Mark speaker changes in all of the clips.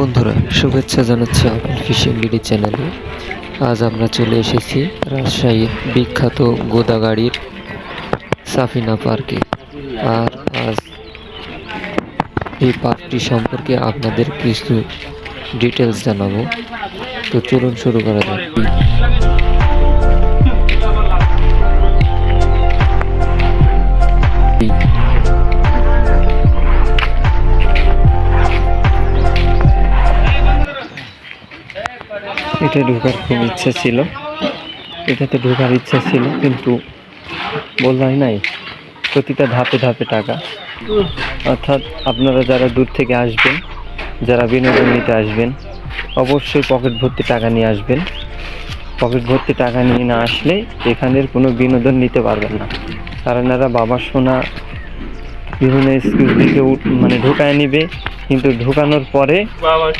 Speaker 1: বন্ধুরা, শুভেচ্ছা জানাচ্ছি আমার ফিশিং ডিডি চ্যানেলে। আজ আমরা চলে এসেছি রাজশাহীর বিখ্যাত গোদাগাড়ির সাফিনা পার্কে। আর আজ এই পার্কটি সম্পর্কে আপনাদের কিছু ডিটেলস জানাব। তো চলুন শুরু করা যাক। এটা ঢোকার খুব ইচ্ছা ছিল। এটাতে ঢোকার ইচ্ছা ছিল, কিন্তু বললাই নাই, প্রতিটা ধাপে ধাপে টাকা। অর্থাৎ আপনারা যারা দূর থেকে আসবেন, যারা বিনোদন নিতে আসবেন, অবশ্যই পকেট ভর্তি টাকা নিয়ে আসবেন। পকেট ভর্তি টাকা নিয়ে না আসলে এখানের কোনো বিনোদন নিতে পারবেন না। কারণ এরা বাবা সোনা, বিভিন্ন স্কুল থেকে মানে ঢোকায় নিবে কিন্তু ঢুকানোর পরে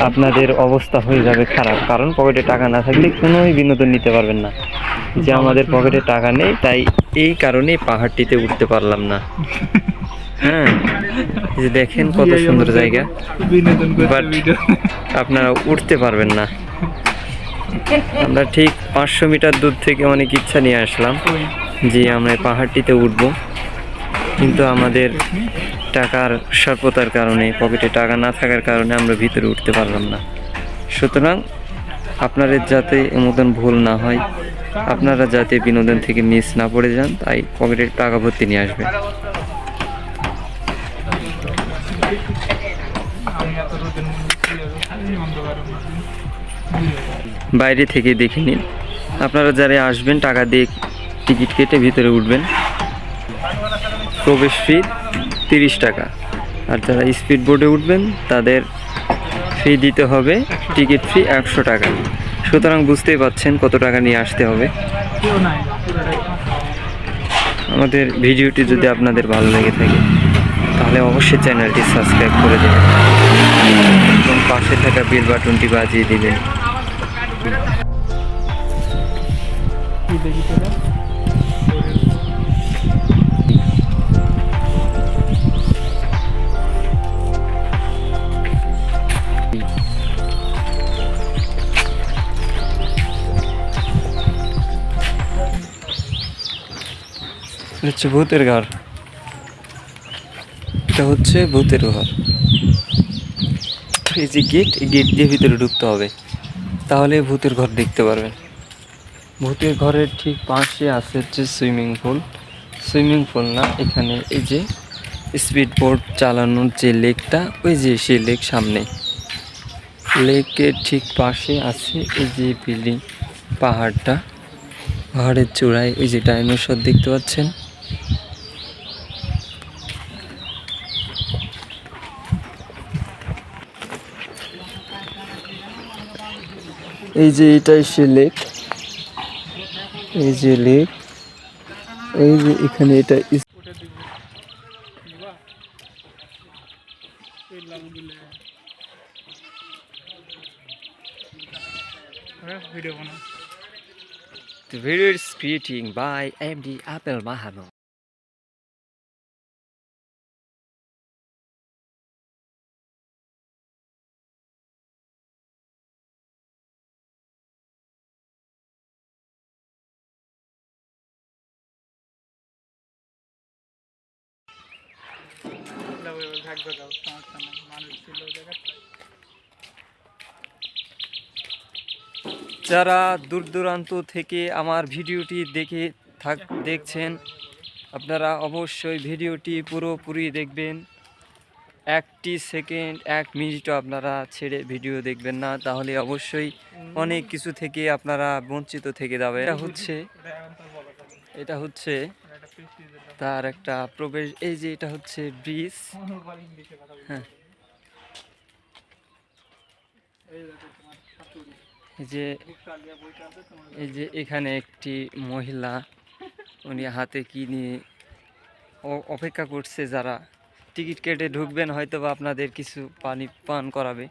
Speaker 1: আপনাদের অবস্থা হয়ে যাবে খারাপ। কারণ পকেটে টাকা না থাকলে কোনোই বিনোদন নিতে পারবেন না। যে আমাদের পকেটে টাকা নেই তাই এই কারণেই পাহাড়টিতে উঠতে পারলাম না। হ্যাঁ যে দেখেন কত সুন্দর জায়গা।
Speaker 2: ভিডিও
Speaker 1: আপনারা উঠতে পারবেন না। আমরা ঠিক পাঁচশো মিটার দূর থেকে অনেক ইচ্ছা নিয়ে আসলাম। যে আমরা পাহাড়টিতে উঠবো। কিন্তু আমাদের টাকার স্বল্পতার কারণে পকেটে টাকা না থাকার কারণে আমরা ভিতরে উঠতে পারলাম না। সুতরাং আপনাদের যাতে মতন ভুল না হয়, আপনারা যাতে বিনোদন থেকে মিস না পড়ে যান, তাই পকেটে টাকা ভর্তি নিয়ে আসবেন। বাইরে থেকে দেখে নিন। আপনারা যারা আসবেন, টাকা দিয়ে টিকিট কেটে ভিতরে উঠবেন। প্রবেশ ফি তিরিশ টাকা। আর যারা স্পিড বোর্ডে উঠবেন, তাদের ফি দিতে হবে টিকিট ফি একশো টাকা। সুতরাং বুঝতেই পাচ্ছেন কত টাকা নিয়ে আসতে হবে। আমাদের ভিডিওটি যদি আপনাদের ভালো লেগে থাকে, তাহলে অবশ্যই চ্যানেলটি সাবস্ক্রাইব করে দেবেন। এবং পাশে থাকা বেল বাটনটি বাজিয়ে দিবেন। হচ্ছে ভূতের ঘর। এটা হচ্ছে ভূতের ঘর। এই যে গেট এই গেট দিয়ে ভিতরে ঢুকতে হবে। তাহলে ভূতের ঘর দেখতে পারবেন। ভূতের ঘরের ঠিক পাশে আছে হচ্ছে সুইমিং পুল সুইমিং পুল না, এখানে এই যে স্পিড বোট চালানোর যে লেকটা, ওই যে সেই লেক সামনে। লেকের ঠিক পাশে আছে এই যে বিল্ডিং পাহাড়টা। পাহাড়ের চূড়ায় ওই যে ডাইনোসর দেখতে পাচ্ছেন। এই যে এটাই সে লেক এই যে লেক এই যে এখানে এটা
Speaker 2: video
Speaker 1: is creating by MD Apple Mahano.
Speaker 2: দাও, এবার ভাগ দাও সমস্যা নাই মানুষ ছিল
Speaker 1: যারা দূর দূরান্ত থেকে আমার ভিডিওটি দেখে থাক দেখছেন আপনারা অবশ্যই ভিডিওটি পুরোপুরি দেখবেন। একটি সেকেন্ড এক মিনিটও আপনারা ছেড়ে ভিডিও দেখবেন না তাহলে অবশ্যই অনেক কিছু থেকে আপনারা বঞ্চিত থেকে যাবে এটা হচ্ছে।
Speaker 2: এটা
Speaker 1: হচ্ছে তার একটা প্রবেশ, এই যে এটা হচ্ছে ব্রিজ। হ্যাঁ যে, এই যে এখানে একটি মহিলা, উনি হাতে কি নিয়ে অপেক্ষা করছে যারা টিকিট কেটে ঢুকবেন হয়তো বা আপনাদের কিছু পানি পান করাবে